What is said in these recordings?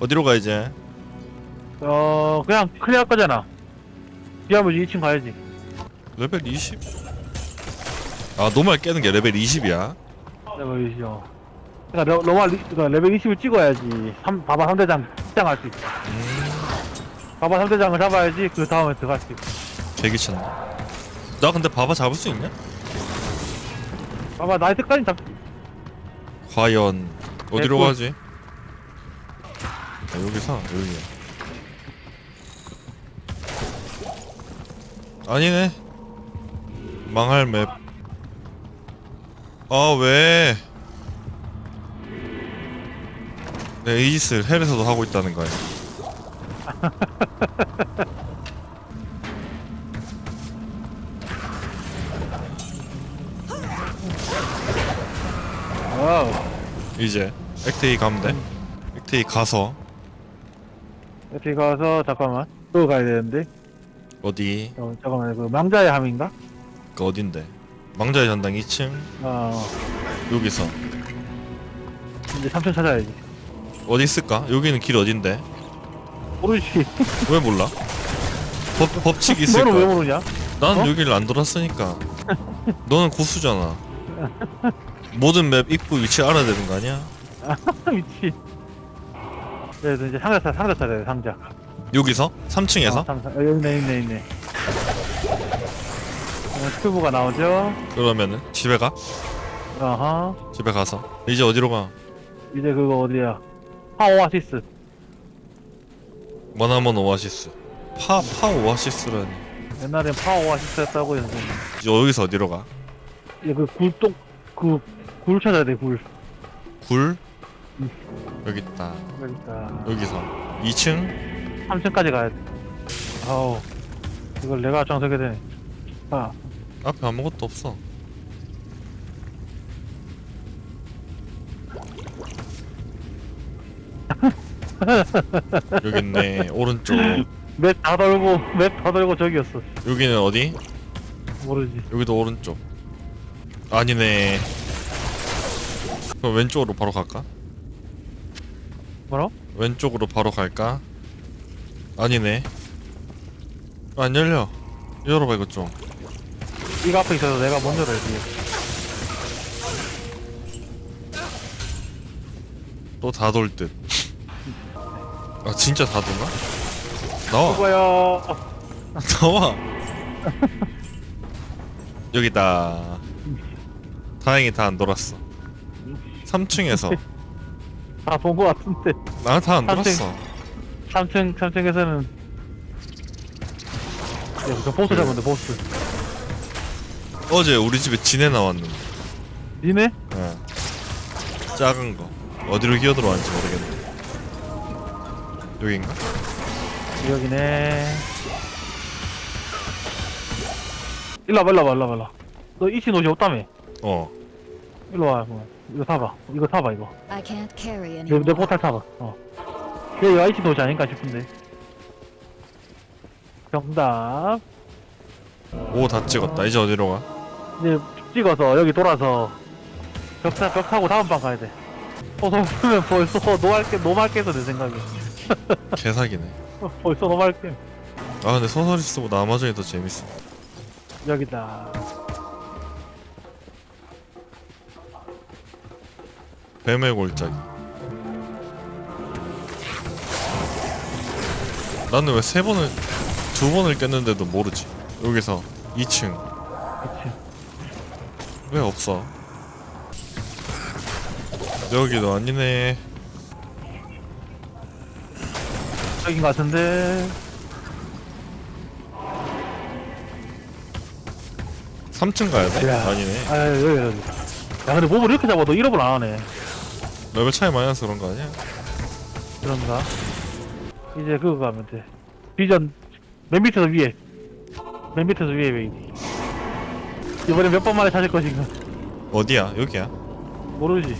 어디로 가 이제? 어 그냥 클리어 할 거잖아 비하면 2층 가야지 레벨 20? 아 노말 깨는 게 레벨 20이야? 레벨 20어 그러니까 러, 러마 리, 그러니까 레벨 20을 찍어야지 3, 바바 3대장 시장할 수 있어 바바 3대장을 잡아야지 그 다음에 들어갈 수 있어 개기쳤네 나 근데 바바 잡을 수 있냐? 바바 나이트까지 잡 과연 어디로 개꿀. 가지? 아, 여기서? 여기야. 아니네. 망할 맵. 아 왜? 내 에이지스를 헬에서도 하고 있다는 거야. 와우. 이제 액테이 가면 돼. 액테이 가서 이렇게 가서 잠깐만 또 가야 되는데 어디 어, 잠깐만 그 망자의 함인가? 그 어딘데 망자의 전당 2층 어 여기서 이제 3층 찾아야지 어디 있을까? 여기는 길 어딘데? 모르지 왜 몰라? 법, 법칙이 있을 너는 왜 거야 모르냐? 난 어? 여기를 안 돌았으니까 너는 고수잖아 모든 맵 입구 위치 알아야 되는 거 아니야? 미치 그래서 이제 상자 차 상자 찾아야 돼 상자 여기서? 3층에서? 어, 상자 어, 있네 있네 있네 어, 튜브가 나오죠 그러면은 집에 가? 어허 집에 가서 이제 어디로 가? 이제 그거 어디야 파 오아시스 머나먼 오아시스 파, 파 오아시스라니 옛날엔 파 오아시스였다고 해서 이제 여기서 어디로 가? 이제 그 굴똥 그굴 찾아야 돼 굴 굴? 음. 여기 있다. 그러니까. 여기서. 2층? 3층까지 가야 돼. 아우 이걸 내가 정석해야 되네. 아. 앞에 아무것도 없어. 여기 있네 오른쪽. 맵 다 돌고 맵 다 돌고 저기였어. 여기는 어디? 모르지. 여기도 오른쪽. 아니네. 그럼 왼쪽으로 바로 갈까? 뭐라? 왼쪽으로 바로 갈까? 아니네. 안 열려. 열어봐 이거 좀. 이거 앞에 있어서 내가 먼저 열지. 또 다 돌 듯. 아 진짜 다 도나? 나와. 이거야 나와. 여기다. 다행히 다 안 돌았어. 3층에서 다 본 거 같은데 나다안 삼층. 돌았어 3층 3층에서는 야, 저 보스 잡았는데 보스 어제 우리 집에 지네 나왔는데 니네? 어. 작은 거 어디로 기어 들어왔는지 모르겠네 여긴가? 여기네 일로 와봐 일로 와봐 일로 와봐 일로. 너 이치 옷이 없다며 어 일로 와 뭐. 이거 타봐. 이거 타봐 이거. I can't carry 내, anymore. 내 포탈 타봐. 어. 얘가 이치 옷이 아닌가 싶은데. 정답. 오 다 찍었다. 이제 어디로 가? 이제 찍어서 여기 돌아서 벽, 타, 벽 타고 다음 방 가야 돼. 어서 보면 벌써 노말게 노말게서 내 생각에. 개사기네. 벌써 노말게. 아 근데 소설이 쓰고 아마존이 더 재밌어. 여기다 뱀의 골짜기. 나는 왜 세 번을 두 번을 깼는데도 모르지. 여기서 2층. 그치 왜 없어? 여기도 아니네. 것 같은데. 3층 가야 돼? 야. 아니네. 아 여기 여기. 야 근데 몸을 이렇게 잡아도 1업을 안 하네 레벨 차이 많이 나서 그런 거 아니야? 그런가? 이제 그거 가면 돼. 비전 맨 밑에서 위에. 맨 밑에서 위에 왜 이번에 몇 번 만에 찾을 것인가? 어디야? 여기야? 모르지.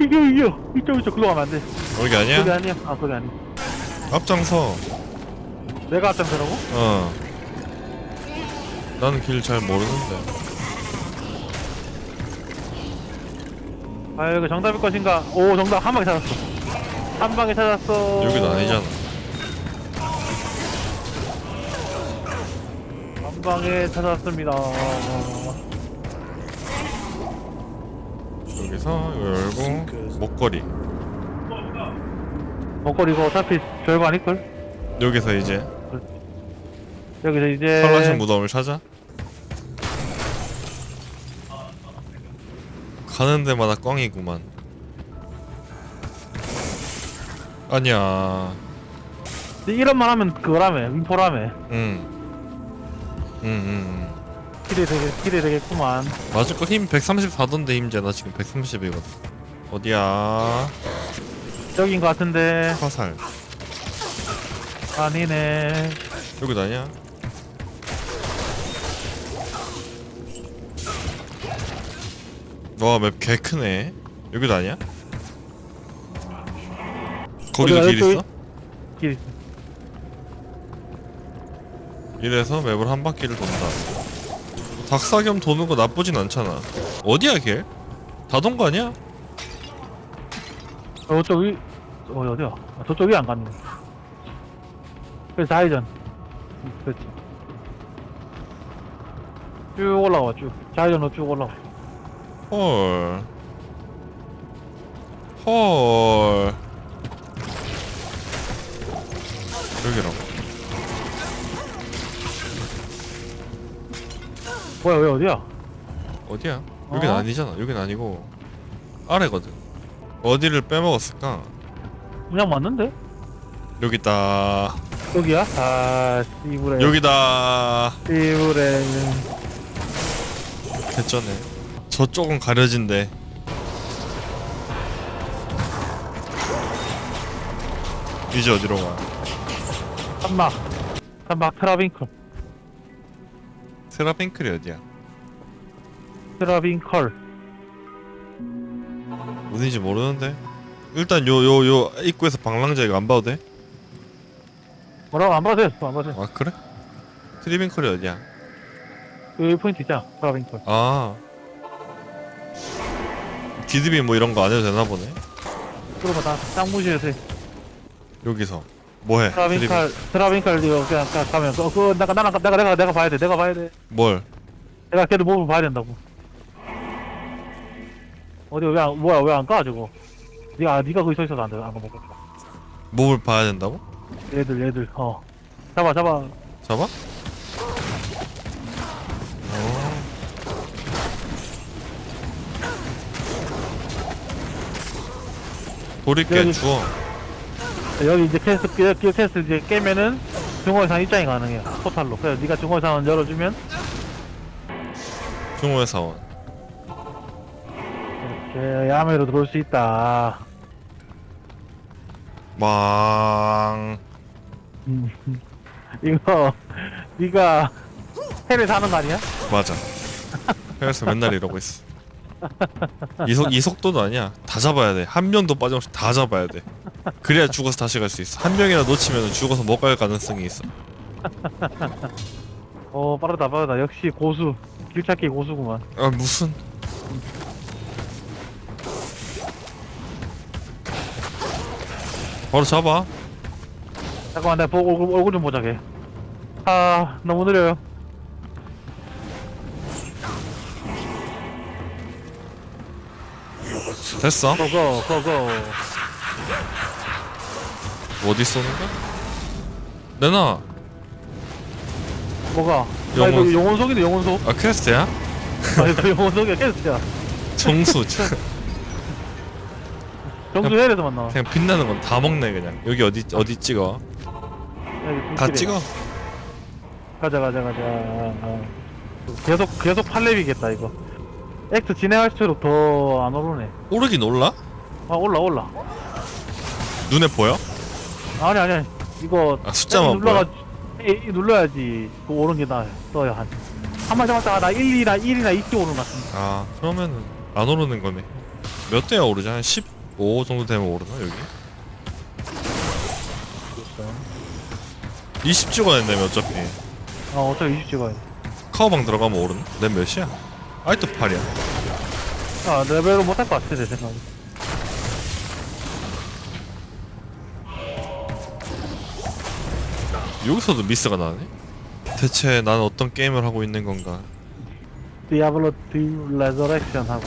이겨 이겨. 이쪽 이쪽 글로 가면 안 돼. 여기 아니야? 아니야? 아 거기 아니야. 앞장서. 내가 앞장서라고? 어. 나는 길 잘 모르는데 아 이거 정답일 것인가? 오 정답 한 방에 찾았어. 한 방에 찾았어. 여긴 아니잖아. 한 방에 찾았습니다. 여기서 이거 열고 목걸이. 먹거리 이거 어차피 별거 아닐걸? 여기서 이제. 여기서 이제 탈라신 무덤을 찾아 가는 데마다 꽝이구만. 아니야. 이런 말 하면 그거라며 인포라며. 응. 응, 응, 기대 되게 기대 되겠구만. 응. 맞을 거힘 134던데 힘제 나 지금 130이거든. 어디야? 여긴 것 같은데. 화살. 아니네. 여기 아니야 와맵 개 크네 여기도 아니야? 거기도 길? 있어? 길 이래서 맵을 한 바퀴를 돈다 닭사겸 도는 거 나쁘진 않잖아 어디야 길? 다 돈 거 아니야? 어, 저쪽 위 어, 어디야 아, 저쪽이 안 갔네 그래서 좌회전 그렇지 쭉 올라와 쭉 좌회전으로 쭉 올라와 헐. 헐. 여기라고. 뭐야 왜 어디야 어디야? 여긴 어? 아니잖아. 여긴 아니고 아래거든. 어디를 빼먹었을까? 그냥 맞는데 여기 있다. 여기야 아 씨부레 여기다. 씨부레 됐잖네. 저쪽은 가려진대. 이제 어디로 가? 산막 산막 트라빈클 세라핑클이 어디야? 트라빈컬 어딘지 모르는데. 일단 요 요 요 입구에서 방랑자 이거 안 봐도 돼? 뭐라고 안 봐도 돼안 봐도 돼아 그래? 트리빙컬이 어디야? 여기 포인트 있잖아 트라빈컬 아 기드비 뭐 이런 거 안 해도 되나 보네 그러면 다 쌍무실에서 해. 여기서 뭐해? 트라빈칼 트라빈칼 이거 그냥 가- 가면 그, 그 내가 나랑 내가 내가 내가 봐야 돼 내가 봐야 돼 뭘? 내가 걔를 몸을 봐야 된다고 어디 왜 안 뭐야 왜 안 가지고 네가 아, 네가 거기 서 있어서 안돼 안 가먹겠다 몸을 봐야 된다고? 얘들 얘들 어 잡아 잡아 잡아? 돌이 깨 여기- 주워. 여기 이제 캐스트 깨, 깨- 캐스트 이제 깨면은 중호회상 입장이 가능해요. 토탈로. 그래서 네가 중호회상을 열어주면 중호의 사원 이렇게 야매로 들어올 수 있다. 망. 음, 이거 네가 해를 사는 거 아니야? 맞아. 그래서 맨날 이러고 있어 이, 속, 이 속도도 아니야. 다 잡아야 돼 한 명도 빠짐없이 다 잡아야 돼. 그래야 죽어서 다시 갈 수 있어. 한 명이나 놓치면 죽어서 못 갈 가능성이 있어. 어 빠르다 빠르다. 역시 고수. 길 찾기 고수구만. 아 무슨? 바로 잡아. 잠깐만 내가 보고 얼굴, 얼굴 좀 보자게. 아 너무 느려요 됐어. 고고 고고 어디 쏘는 거야? 내놔 뭐가? 영혼. 아 이거 영혼속이네 영혼속. 아 퀘스트야? 아 이거 영혼속이야 캐스트야. 정수. 정수 해에서 만나 그냥 빛나는 건 다 먹네 그냥. 여기 어디 어디 찍어? 여기 다. 찍어? 가자 가자 가자. 어. 계속 계속 팔렙이겠다 이거 액트 진행할수록 더 안 오르네 오르긴 올라? 아 올라 올라 눈에 보여? 아니 아니 아니 이거 아, 숫자만 눌러가 눌러야지 그 오른 게 나, 떠요 한 한번 잡았다가 나 1, 2나 1이나 2씩 오른 것 같은데 아 그러면은 안 오르는 거네 몇 대야 오르지? 한 15 정도 되면 오르나 여기? 20 찍어야 된다며 어차피 어 어차피 20 찍어야 돼 카우방 들어가면 오르나? 내 몇이야? 아직도 8이야 아 레벨을 못할 것 같아 내 생각에 여기서도 미스가 나네? 대체 난 어떤 게임을 하고 있는 건가? 디아블로 디 레저렉션 하고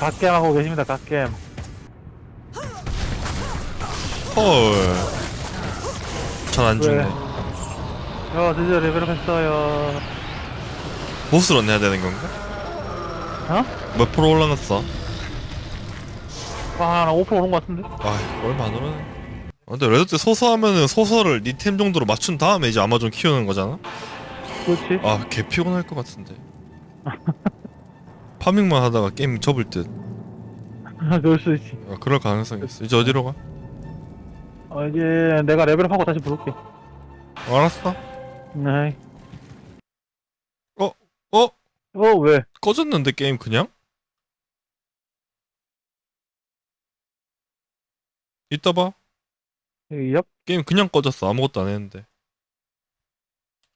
갓겜 하고 계십니다 갓겜 헐. 잘안 죽네. 어 드디어 레벨업 했어요 보스로 내야 되는 건가? 어? 몇 프로 올라갔어? 아나 5% 오른 것 같은데 아, 얼마 안 오르네. 아, 근데 레드 때 소서 하면은 소서를 니 템 정도로 맞춘 다음에 이제 아마존 키우는 거잖아? 그렇지 아, 개 피곤할 것 같은데. 파밍만 하다가 게임 접을 듯. 그럴 수 있지 아, 그럴 가능성이 있어. 이제 어디로 가? 어 이제 내가 레벨업 하고 다시 부를게 알았어. 네. 어? 어 왜? 꺼졌는데 게임 그냥? 이따 봐. 얍 게임 그냥 꺼졌어. 아무것도 안 했는데.